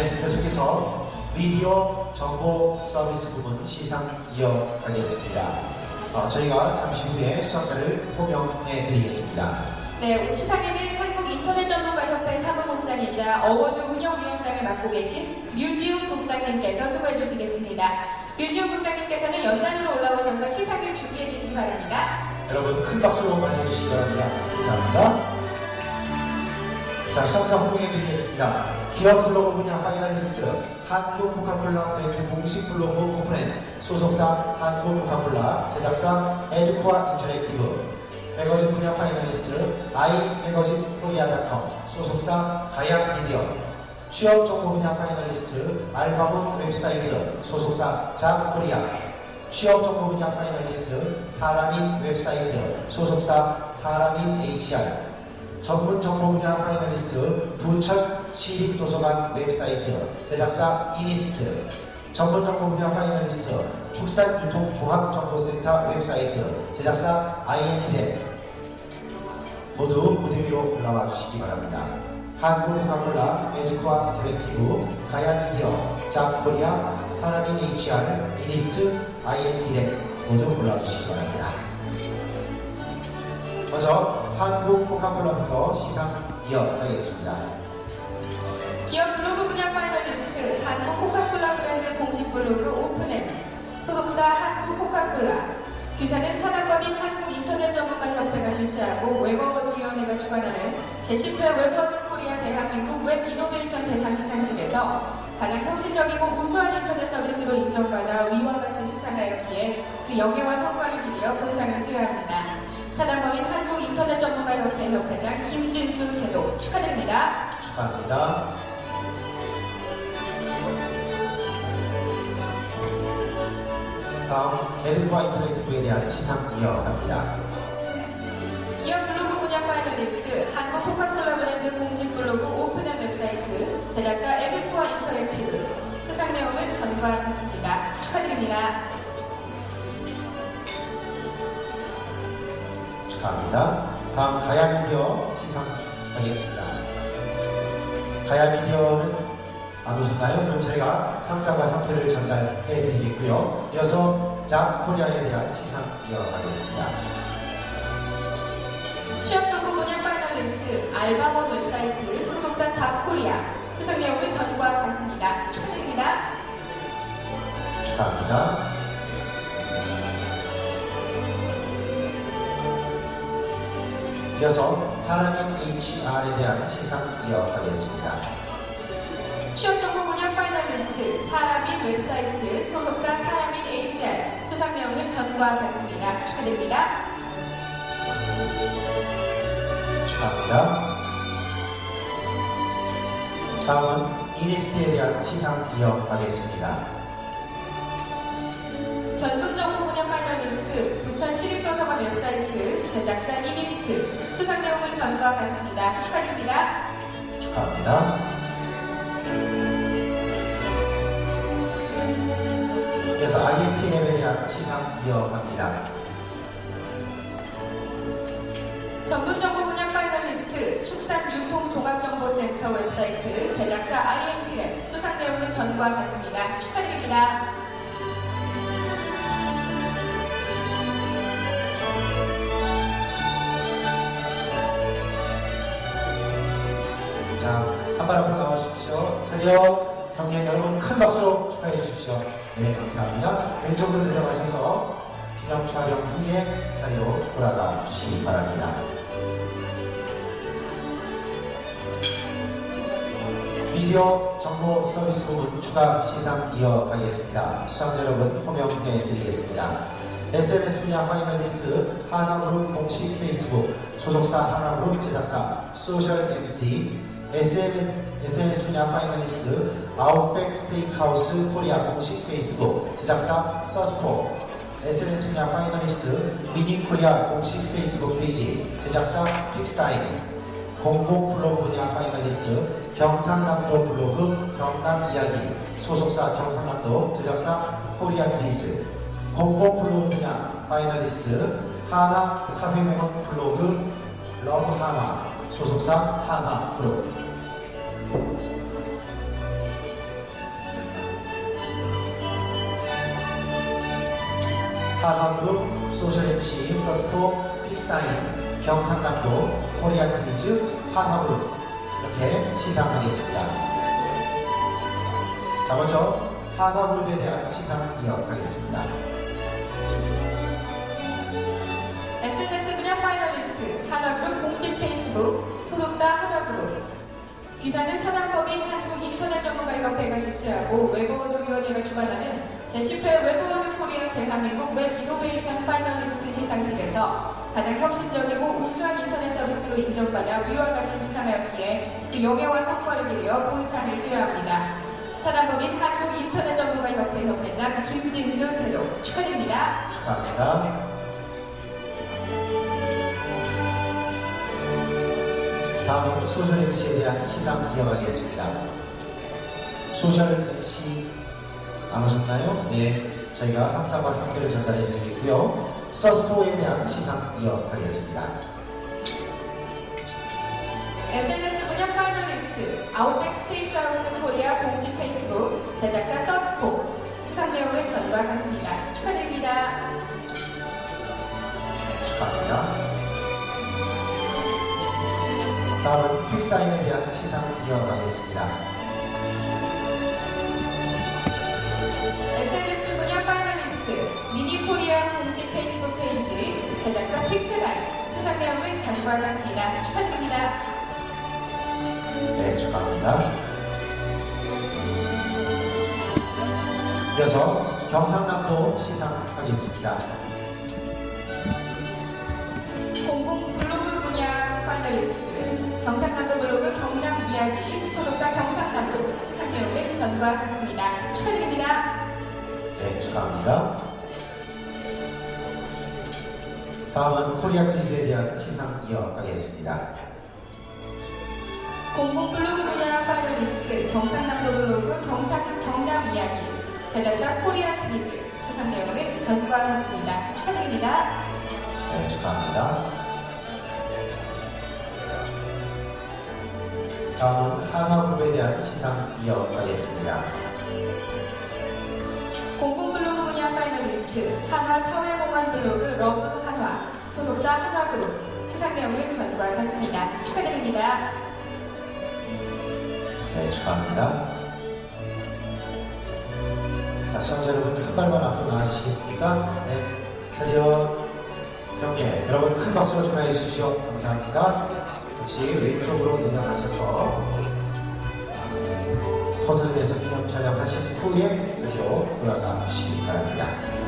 네, 계속해서 미디어 정보 서비스 부분 시상 이어가겠습니다. 어, 저희가 잠시 후에 수상자를 호명해 드리겠습니다. 네, 오늘 시상에는 한국인터넷전문가협회 사무국장이자 어워드 운영위원장을 맡고 계신 류지훈 국장님께서 수고해 주시겠습니다. 류지훈 국장님께서는 연단으로 올라오셔서 시상을 준비해 주시기 바랍니다. 여러분 큰 박수로 맞이해주시기 바랍니다. 감사합니다. 자, 수상자 호명해 드리겠습니다. 기업 블로그 분야 파이널리스트 한국 코카콜라 브랜드 공식 블로그 오픈앤 소속사 한국 코카콜라 제작사 에듀코아 인터랙티브 매거진 분야 파이널리스트 아이 매거진 코리아닷컴 소속사 가양 미디어 취업 정보 분야 파이널리스트 알바몬 웹사이트 소속사 자 코리아 취업 정보 분야 파이널리스트 사람인 웹사이트 소속사 사람인 HR 전문 정보 분야 파이널리스트 부천 시립도서관 웹사이트 제작사 이니스트 전문 정보 분야 파이널리스트 축산유통종합정보센터 웹사이트 제작사 INT랩 모두 무대 위로 올라와 주시기 바랍니다. 한국 코카콜라, 에듀코아 인터랙티브, 가야미디어, 짭코리아, 사람인 HR, 이니스트, INT랩 모두 올라와 주시기 바랍니다. 먼저 한국 코카콜라부터 시상 이어가겠습니다. 기업 블로그 분야 파이널리스트 한국 코카콜라 브랜드 공식 블로그 오픈앱 소속사 한국 코카콜라 귀사는 사단법인 한국인터넷전문가협회가 주최하고 웹어워드위원회가 주관하는 제10회 웹어워드 코리아 대한민국 웹 이노베이션 대상 시상식에서 가장 혁신적이고 우수한 인터넷 서비스로 인정받아 위와 같이 수상하였기에 그 영예와 성과를 기리어 본상을 수여합니다. 사단법인 한국인터넷전문가협회 협회장 김진수 대도 축하드립니다. 축하합니다. 다음 에듀코아 인터랙티브에 대한 시상 이어갑니다. 기업 블로그 분야 파이널리스트 한국 코카콜라 브랜드 공식 블로그 오픈앱 웹사이트 제작사 에듀코아 인터랙티브 수상 내용은 전과 같습니다. 축하드립니다. 축하합니다. 다음 가야미디어 시상하겠습니다. 가야미디어는 안 오셨나요? 그럼 저희가 상장과 상표를 전달해 드리겠고요. 이어서 자 코리아에 대한 시상 이어가겠습니다. 취업정보 분야 파이널리스트 알바몬 웹사이트 소속사 잡코리아 수상 내용은 전과 같습니다. 축하드립니다. 축하합니다. 이어서 사람인 HR에 대한 시상 이어가겠습니다. 취업정보 분야 파이널리스트 사람인 웹사이트 소속사 사람인 HR 수상 내용은 전과 같습니다. 축하드립니다. 축하합니다. 다음은 이니스트에 대한 시상 이어가겠습니다. 전문정보 분야 파이널리스트 부천 시립도서관 웹사이트 제작사 이니스트 수상 내용은 전과 같습니다. 축하드립니다. 축하합니다. 그래서 INT 랩에 대한 시상 이어갑니다. 전문정보 분야 파이널리스트 축산유통종합정보센터 웹사이트 제작사 INT랩 수상 내용은 전과 같습니다. 축하드립니다. 자, 한발 앞으로 나와주십시오. 차렷. 경례 여러분 큰 박수로 축하해 주십시오. 네, 감사합니다. 왼쪽으로 내려가셔서 기념 촬영 후에 자리로 돌아가 주시기 바랍니다. 미디어 정보 서비스 부분 추가 시상 이어가겠습니다. 수상자 여러분 호명해 드리겠습니다. SNS 분야 파이널리스트 하나그룹 공식 페이스북 소속사 하나그룹 제작사 소셜 MC SNS, 분야 파이널리스트 아웃백 스테이크하우스 코리아 공식 페이스북 제작사 서스포. SNS 분야 파이널리스트 미니 코리아 공식 페이스북 페이지 제작사 픽스타임 공공 블로그 분야 파이널리스트 경상남도 블로그 경남 이야기. 소속사 경상남도 제작사 코리아 트리스. 공공 블로그 분야 파이널리스트 하나 사회공헌 블로그 러브 하나 소속사 하마 그룹 하마그룹 소셜MC 서스포 픽스타인 경상남도 코리아 크리즈 하마그룹 이렇게 시상하겠습니다. 자 먼저 하마그룹에 대한 시상 이어가겠습니다. SNS 분야 파이널리스트 한화그룹 공식 페이스북 소속사 한화그룹 귀사는 사단법인 한국인터넷전문가협회가 주최하고 웹어워드위원회가 주관하는 제10회 웹어워드 코리아 대한민국 웹 이노베이션 파이널리스트 시상식에서 가장 혁신적이고 우수한 인터넷 서비스로 인정받아 위와 같이 수상하였기에 그 영예와 성과를 기리어 본상을 수여합니다. 사단법인 한국인터넷전문가협회 협회장 김진수 대도 축하드립니다. 축하합니다. 다음은 소셜 MC에 대한 시상 이어가겠습니다. 소셜 MC 안 오셨나요? 네, 저희가 상장과 상태를 전달해 드리겠고요. 서스포에 대한 시상 이어가겠습니다. SNS 분야 파이널리스트 아웃백 스테이크하우스 코리아 공식 페이스북 제작사 서스포 수상 내용은 전과 같습니다. 축하드립니다. 축하합니다. 다음은 텍스타인에 대한 시상 이어가겠습니다. SNS 분야 파이널리스트 미니 코리아 공식 페이스북 페이지 제작사 수상 내용은 전과 같습니다. 축하드립니다. 네, 축하합니다. 이어서 경상남도 시상하겠습니다. 공공 블로그 분야 파이널리스트 경상남도 블로그 경남 이야기 소속사 경상남도 수상 내용은 전과 같습니다. 축하드립니다. 네, 축하합니다. 다음은 코리아 트리스에 대한 시상 이어가겠습니다. 공공 블로그 분야 파이널리스트 경상남도 블로그 경상 경남 이야기 제작사 코리아 트리즈 수상 내용은 전과 같습니다. 축하드립니다. 네, 축하합니다. 다음은 한화그룹에 대한 시상 이어가겠습니다. 공공 블로그 분야 파이널리스트 한화 사회공헌 블로그 러브 한화 소속사 한화그룹 수상 내용은 전과 같습니다. 축하드립니다. 네, 축하합니다. 자, 시청자 여러분, 한 발만 앞으로 나와주시겠습니까? 네, 차렷, 경례. 여러분, 큰 박수로 축하해 주십시오. 감사합니다. 같이 왼쪽으로 내려가셔서 포토전에서 기념 촬영하신 후에 뒤로 돌아가 주시기 바랍니다.